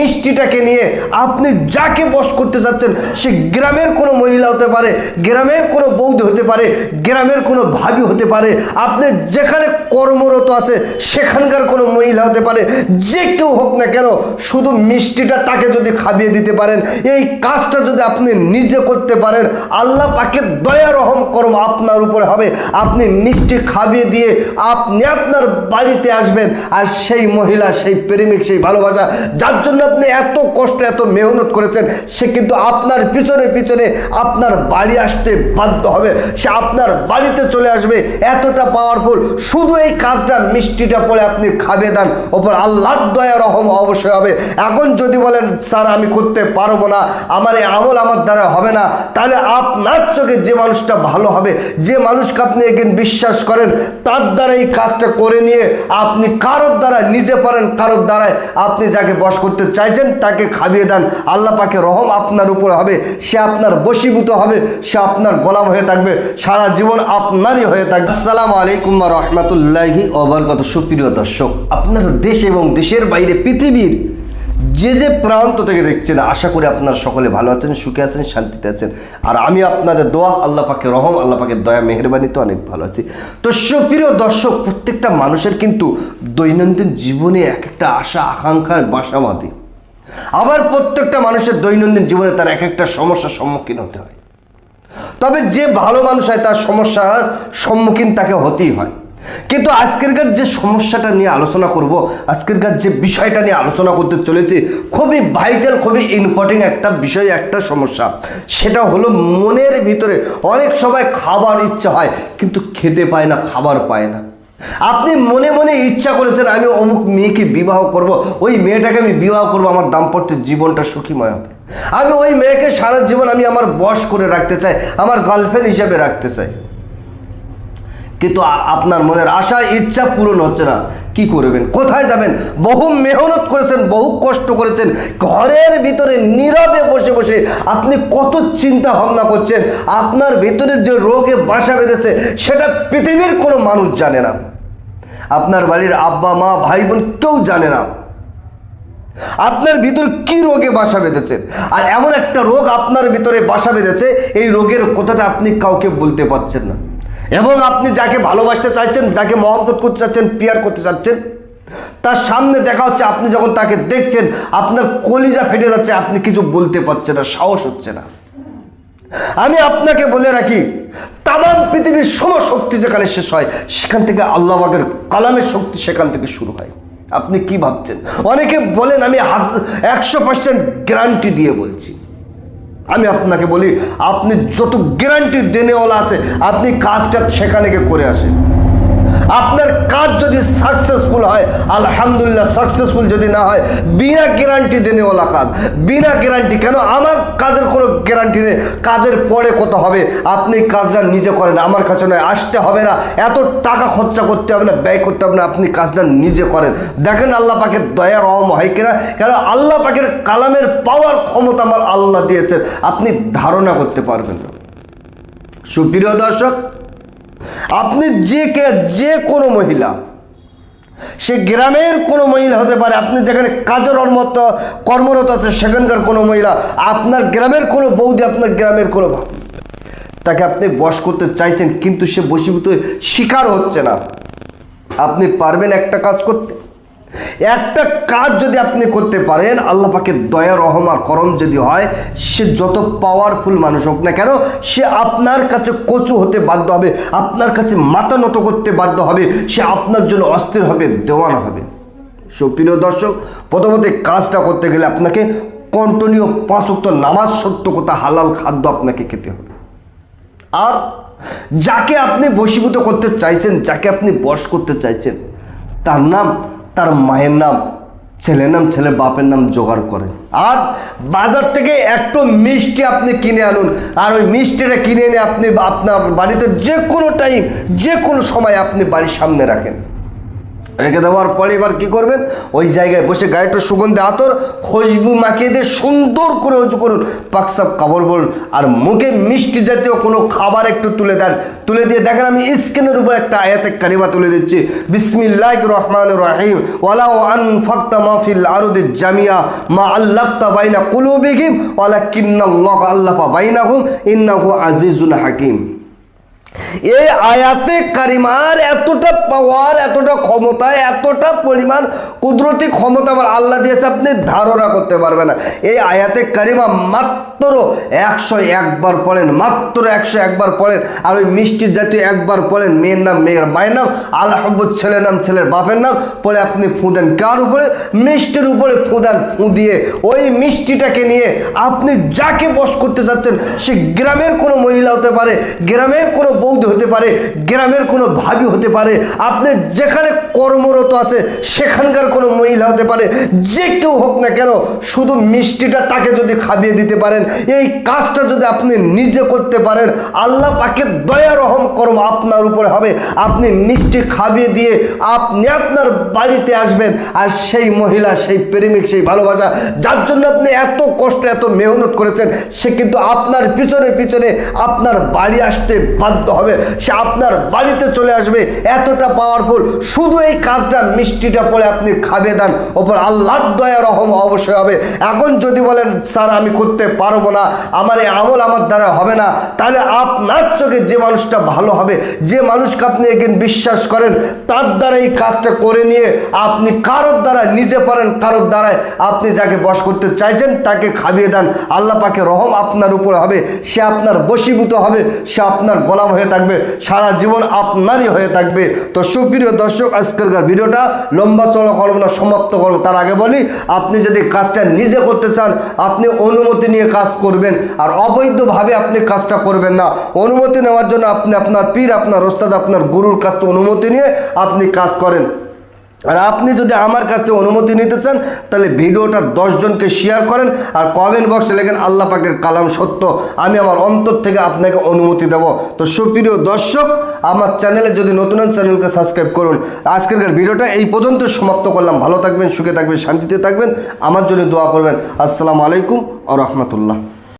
মিষ্টিটাকে নিয়ে আপনি যাকে বশ করতে যাচ্ছেন, সে গ্রামের কোনো মহিলা হতে পারে, গ্রামের কোনো বৌদি হতে পারে, গ্রামের কোনো ভাবি হতে পারে, আপনি যেখানে কর্মরত আছে, সেখানকার কোনো মহিলা হতে পারে, যে কেউ হোক না কেন, শুধু মিষ্টিটা তাকে যদি খাবিয়ে দিতে পারেন, এই কাজটা যদি আপনি নিজে করতে পারেন, আল্লাহ পাকে দয়া রহম করম আপনার উপরে হবে। আপনি মিষ্টি খাবিয়ে দিয়ে আপনি আপনার বাড়িতে আসবেন, আর সেই মহিলা, সেই প্রেমিক, সেই ভালোবাসা, যার জন্য আপনি এত কষ্ট, এত মেহনত করেছেন, সে কিন্তু আপনার পিছনে পিছনে আপনার বাড়ি আসতে বাধ্য হবে। সে আপনার বাড়িতে চলে আসবে, এতটা পাওয়ারফুল শুধু এই কাজটা মিষ্টিটা পরে আপনি খাবে দেন, ওপর আল্লাহর দয়া, রহম অবশ্যই হবে। এখন যদি বলেন, স্যার, আমি করতে পারব না, আমার এই আমল আমার দ্বারা হবে না, তাহলে আপনার চোখে যে মানুষটা ভালো হবে, যে মানুষকে আপনি এগিন বিশ্বাস করেন, তার দ্বারা এই কাজটা করে নিয়ে আপনি কারোর দ্বারা নিজে পারেন, কারোর দ্বারায় আপনি যাকে বস করতে চাইছেন, তাকে খাবিয়ে দেন। আল্লাহ পাকে রহম আপনার উপরে হবে, সে আপনার বশীভূত হবে, সে আপনার গোলাম হয়ে থাকবে, সারা জীবন আপনারই হয়ে থাকবে। আসসালামু আলাইকুম রহমতুল্লাহি অবরগত সুপ্রিয় দর্শক, আপনার দেশ এবং দেশের বাইরে পৃথিবীর যে যে প্রান্ত থেকে দেখছেন, আশা করি আপনারা সকলে ভালো আছেন, সুখে আছেন, শান্তিতে আছেন। আর আমি আপনাদের দোয়া, আল্লাহ পাকে রহম, আল্লাহ পাকে দয়া, মেহরবানি তো অনেক ভালো আছি। তো সুপ্রিয় দর্শক, প্রত্যেকটা মানুষের কিন্তু দৈনন্দিন জীবনে এক একটা আশা, আকাঙ্ক্ষার বাসা বাঁধে। আবার প্রত্যেকটা মানুষের দৈনন্দিন জীবনে তার এক একটা সমস্যার সম্মুখীন হতে হয়। তবে যে ভালো মানুষ হয়, তার সমস্যার সম্মুখীন তাকে হতেই হয়। কিন্তু আজকেরকার যে সমস্যাটা নিয়ে আলোচনা করব, আজকেরকার যে বিষয়টা নিয়ে আলোচনা করতে চলেছি, খুবই ভাইটাল খুবই ইম্পর্টেন্ট একটা বিষয়, একটা সমস্যা। সেটা হলো মনের ভিতরে অনেক সময় খাবার ইচ্ছা হয়, কিন্তু খেতে পায় না, খাবার পায় না। আপনি মনে মনে ইচ্ছা করেছেন আমি অমুক মেয়েকে বিবাহ করব। ওই মেয়েটাকে আমি বিবাহ করব, আমার দাম্পত্য জীবনটা সুখীময় হবে। আমি ওই মেয়েকে সারা জীবন আমি আমার বশ করে রাখতে চাই, আমার গার্লফ্রেন্ড হিসেবে রাখতে চাই। কিন্তু আপনার মনের আশা, ইচ্ছা পূরণ হচ্ছে না। কি করবেন? কোথায় যাবেন? বহু মেহনত করেছেন, বহু কষ্ট করেছেন। ঘরের ভিতরে নীরবে বসে বসে আপনি কত চিন্তা ভাবনা করছেন। আপনার ভিতরে যে রোগে বাসা বেঁধেছে, সেটা পৃথিবীর কোনো মানুষ জানে না। আপনার বাড়ির আব্বা, মা, ভাই বোন কেউ জানে না। আপনার ভিতর কি রোগে বাসা বেঁধেছে? আর এমন একটা রোগ আপনার ভিতরে বাসা বেঁধেছে, এই রোগের কথাটা আপনি কাউকে বলতে পারছেন না। এবং আপনি যাকে ভালোবাসতে চাইছেন, যাকে মহব্বত করতে চাচ্ছেন পিয়ার করতে চাচ্ছেন তার সামনে দেখা হচ্ছে, আপনি যখন তাকে দেখছেন, আপনার কলিজা ফেটে যাচ্ছে, আপনি কিছু বলতে পারছেন না, সাহস হচ্ছে না। আমি আপনাকে বলে রাখি, তামাম পৃথিবীর সম শক্তি যেখানে শেষ হয়, সেখান থেকে আল্লাহবাগের কালামের শক্তি সেখান থেকে শুরু হয়। আপনি কি ভাবছেন? অনেকে বলেন, আমি একশো পার্সেন্ট গ্যারান্টি দিয়ে বলছি। আমি আপনাকে বলি, আপনি যত গ্যারান্টি দেনেওয়ালা আছে, আপনি কাজটা সেখানে গিয়ে করে আসেন। আপনার কাজ যদি সাকসেসফুল হয়, আলহামদুলিল্লাহ সাকসেসফুল যদি না হয়, বিনা গ্যারান্টি দেনেওয়ালা কাজ। বিনা গ্যারান্টি কেন? আমার কাজের কোনো গ্যারান্টি নেই। কাজের পরে কত হবে। আপনি কাজটা নিজে করেন। আমার কাছে নয়, আসতে হবে না। এত টাকা খরচা করতে হবে না, ব্যয় করতে হবে না, আপনি কাজটা নিজে করেন। দেখেন আল্লাহ পাকের দয়া, রহম হয় কিনা? কেন? আল্লাহ পাকের কালামের পাওয়ার ক্ষমতা আমার আল্লাহ দিয়েছেন। আপনি ধারণা করতে পারবেন সুপ্রিয় দর্শক আপনি যে কে, যে কোনো মহিলা, সে গ্রামের কোনো মহিলা হতে পারে, আপনি যেখানে কাজের কর্মরত কর্মরত আছে, সেখানকার কোনো মহিলা, আপনার গ্রামের কোনো বৌদি, আপনার গ্রামের কোনো তাকে আপনি বস করতে চাইছেন, কিন্তু সে বসীভূত শিকার হচ্ছে না। আপনি পারবেন একটা কাজ করতে। একটা কাজ যদি আপনি করতে পারেন, আল্লাহ পাকে দয়া, রহম আর করম যদি হয়, সে যত পাওয়ারফুল মানুষ হোক না কেন, সে আপনার কাছে কচু হতে বাধ্য হবে, আপনার কাছে মাথা নত করতে বাধ্য হবে, সে আপনার জন্য অস্থির হবে, দেওয়ান হবে। সুপ্রিয় দর্শক, প্রথমত কাজটা করতে গেলে আপনাকে কন্টিনিউ পাঁচ উক্ত নামাজ সত্য কথা, হালাল খাদ্য আপনাকে খেতে হবে। আর যাকে আপনি বশীভূত করতে চাইছেন, যাকে আপনি বশ করতে চাইছেন, তার নাম তার মায়ের নাম, ছেলের নাম ছেলে বাপের নাম জোগাড় করেন আর বাজার থেকে একটু মিষ্টি আপনি কিনে আনুন। আর ওই মিষ্টিটা কিনে এনে আপনি আপনার বাড়িতে যে কোনো টাইম যে কোনো সময় আপনি বাড়ির সামনে রাখেন। রেখে দেওয়ার পরে এবার কি করবেন? ওই জায়গায় বসে গায়েটা সুগন্ধি আতর, খুশবু মাখিয়ে দিয়ে সুন্দর করে উঁচু করুন। পাকসাপ কাপড় বলুন আর মুখে মিষ্টি জাতীয় কোনো খাবার একটু তুলে দেন। তুলে দিয়ে দেখেন আমি স্ক্রিনের উপর একটা আয়াতে কারিমা তুলে দিচ্ছি। বিসমিল্লাহ রহমান রহিম। ওয়ালাউ আন ফাক্তা মাহফিল আরুদি জামিয়া মা আল্লাহতা বাইনা কুলু কুলুবিহিম। ওয়ালা কিন্নাল্লাহ আল্লাফা বাইনাহুম। ইন্নাহু আজিজুল হাকিম। এই আয়াতে কারিমার এতটা পাওয়ার এতটা ক্ষমতা, এতটা পরিমাণ কুদরতি ক্ষমতা আমার আল্লাহ দিয়েছে, আপনি ধারণা করতে পারবেন না। এই আয়াতে কারিমা মাত্র একশো একবার পড়েন, মাত্র একশো একবার পড়েন, আর ওই মিষ্টির জাতীয় একবার পড়েন, মেয়ের নাম, মেয়ের মায়ের নাম আল্লাহ ছেলের নাম, ছেলের বাপের নাম পরে আপনি ফুঁদেন কার উপরে? মিষ্টির উপরে ফু দেন, ফু দিয়ে। ওই মিষ্টিটাকে নিয়ে আপনি যাকে বস করতে চাচ্ছেন সে গ্রামের কোনো মহিলা হতে পারে, গ্রামের কোনো বৌদি হতে পারে, গ্রামের কোনো ভাবি হতে পারে, আপনি যেখানে কর্মরত আছে, সেখানকার কোনো মহিলা হতে পারে, যে কেউ হোক না কেন, শুধু মিষ্টিটা তাকে যদি খাবিয়ে দিতে পারেন, এই কাজটা যদি আপনি নিজে করতে পারেন, আল্লাহ পাকে দয়া রহম কর্ম আপনার উপরে হবে। আপনি মিষ্টি খাবিয়ে দিয়ে আপনি আপনার বাড়িতে আসবেন, আর সেই মহিলা, সেই প্রেমিক, সেই ভালোবাসা, যার জন্য আপনি এত কষ্ট, এত মেহনত করেছেন, সে কিন্তু আপনার পিছনে পিছনে আপনার বাড়ি আসতে বাধ্য হবে, সে আপনার বাড়িতে চলে আসবে, এতটা পাওয়ারফুল শুধু এই কাজটা, মিষ্টিটা পরে আপনি খাবে দেন। ওপর আল্লাহ দয়া, রহম অবশ্যই হবে। এখন যদি বলেন, স্যার, আমি করতে পারব না, আমার এই আমল আমার দ্বারা হবে না, তাহলে আপনার চোখে যে মানুষটা ভালো হবে, যে মানুষকে আপনি একদিন বিশ্বাস করেন, তার দ্বারা এই কাজটা করে নিয়ে আপনি কারোর দ্বারা, নিজে পারেন কারোর দ্বারায়, আপনি যাকে বশ করতে চাইছেন, তাকে খাবিয়ে দেন। আল্লাহ পাকে রহম আপনার উপরে হবে, সে আপনার বশীভূত হবে, সে আপনার গোলাম হয়ে থাকবে, সারা জীবন আপনারই হয়ে থাকবে। তো সুপ্রিয় দর্শক আজকেরকার ভিডিওটা লম্বা চলা করব না সমাপ্ত করব। তার আগে বলি, আপনি যদি কাজটা নিজে করতে চান, আপনি অনুমতি নিয়ে কাজ করবেন। আর অবৈধভাবে আপনি কাজটা করবেন না। অনুমতি নেওয়ার জন্য আপনি আপনার পীর, আপনার ওস্তাদ, আপনার গুরুর কাছ থেকে অনুমতি নিয়ে আপনি কাজ করেন। আর আপনি যদি আমার কাছ থেকে অনুমতি নিতে চান, তাহলে ভিডিওটা দশজনকে শেয়ার করেন আর কমেন্ট বক্সে লেখেন, আল্লাহ পাকের কালাম সত্য। আমি আমার অন্তর থেকে আপনাকে অনুমতি দেব। তো সুপ্রিয় দর্শক, আমার চ্যানেলে যদি নতুন চ্যানেলকে সাবস্ক্রাইব করুন। আজকের ভিডিওটা এই পর্যন্ত সমাপ্ত করলাম। ভালো থাকবেন, সুখে থাকবেন, শান্তিতে থাকবেন। আমার জন্য দোয়া করবেন। আসসালামু আলাইকুম আ রহমতুল্লাহ।